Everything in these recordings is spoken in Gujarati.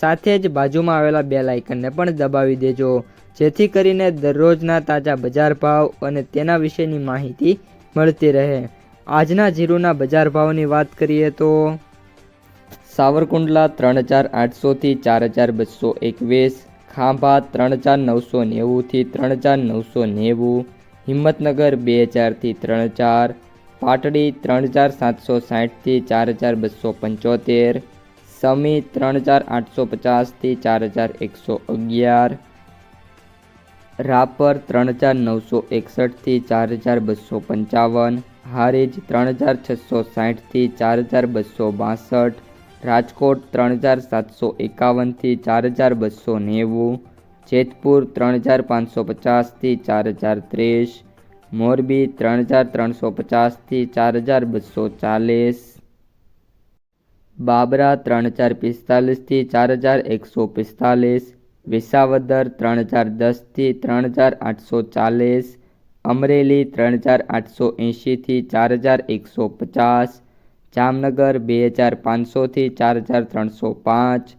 સાથે જ બાજુમાં આવેલા બે લાઇકનને પણ દબાવી દેજો, જેથી કરીને દરરોજના તાજા બજાર ભાવ અને તેના વિશેની માહિતી મળતી રહે. આજના જીરુના બજાર ભાવની વાત કરીએ તો સાવરકુંડલા ત્રણ હજાર આઠસોથી ચાર હજાર બસો એકવીસ, ખાંભા ત્રણ હજાર નવસો નેવુંથી ત્રણ હજાર નવસો નેવું, હિંમતનગર બે હજારથી ત્રણ હજાર, પાટડી ત્રણ હજાર સાતસો સાઠથી ચાર હજાર બસો પંચોતેર સમી ત્રણ હજાર આઠસો પચાસથી ચાર હજાર એકસો અગિયાર. રાપર ત્રણ હજાર નવસો એકસઠથી ચાર હજાર બસો પંચાવન. હારીજ ત્રણ હજાર છસો સાઠથી ચાર હજાર બસો બાસઠ. રાજકોટ ત્રણ હજાર સાતસો એકાવનથી ચાર હજાર બસો નેવું. જેતપુર ત્રણ હજાર પાંચસો પચાસથી ચાર હજાર ત્રીસ. મોરબી ત્રણ હજાર ત્રણસો પચાસથી ચાર હજાર બસો ચાલીસ. બાબરા ત્રણ હજાર પિસ્તાલીસથી ચાર હજાર એકસો પિસ્તાલીસ, વિસાવદર ત્રણ હજાર દસથી ત્રણ હજાર આઠસો ચાલીસ, અમરેલી ત્રણ હજાર આઠસો એંશીથી ચાર હજાર એકસો પચાસ, જામનગર બે હજાર પાંચસોથી ચાર હજાર ત્રણસો પાંચ,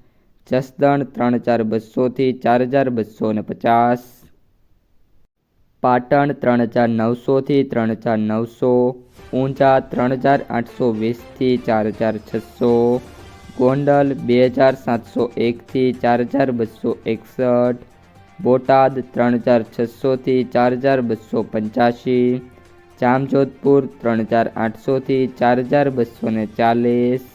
જસદણ ત્રણ હજાર બસોથી ચાર હજાર બસો ને પચાસ. પાટણ ત્રણ હજાર નવસોથી ત્રણ હજાર નવસો, ઊંઝા ત્રણ હજાર આઠસો વીસથી ચાર હજાર છસો, ગોંડલ બે હજાર સાતસો એકથી ચાર હજાર બસો એકસઠ, બોટાદ ત્રણ હજાર છસોથી ચાર હજાર બસો પંચ્યાસી, જામજોધપુર ત્રણ હજાર આઠસોથી ચાર હજાર બસો ને ચાલીસ,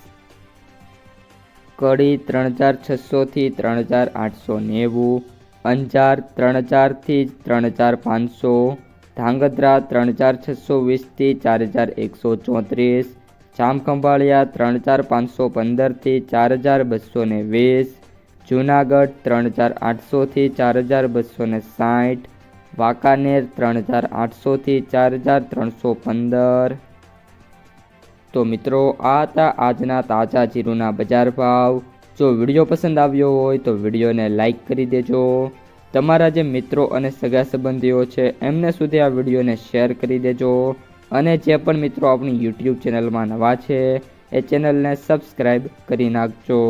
કડી ત્રણ હજાર છસોથી ત્રણ હજાર આઠસો નેવું અંજાર ત્રણ હજારથી ત્રણ હજાર પાંચસો, ધાંગધ્રા ત્રણ હજાર છસો વીસથી ચાર હજાર એકસો ચોત્રીસ, જામખંભાળિયા ત્રણ હજાર પાંચસો પંદરથી ચાર હજાર બસો ને વીસ, જૂનાગઢ ત્રણ હજાર આઠસોથી ચાર હજાર બસો ને સાઠ, વાંકાનેર ત્રણ હજાર આઠસોથી ચાર હજાર ત્રણસો પંદર. તો મિત્રો, આ હતા આજના તાજા જીરુના બજાર ભાવ. જો વીડિયો પસંદ આવ્યો હોય તો વિડીયોને લાઇક કરી દેજો. તમારા જે મિત્રો અને સગા સંબંધીઓ છે, એમને સુધી આ વિડીયોને શેર કરી દેજો. અને જે પણ મિત્રો આપણી યુટ્યુબ ચેનલમાં નવા છે, એ ચેનલને સબસ્ક્રાઈબ કરી નાખજો.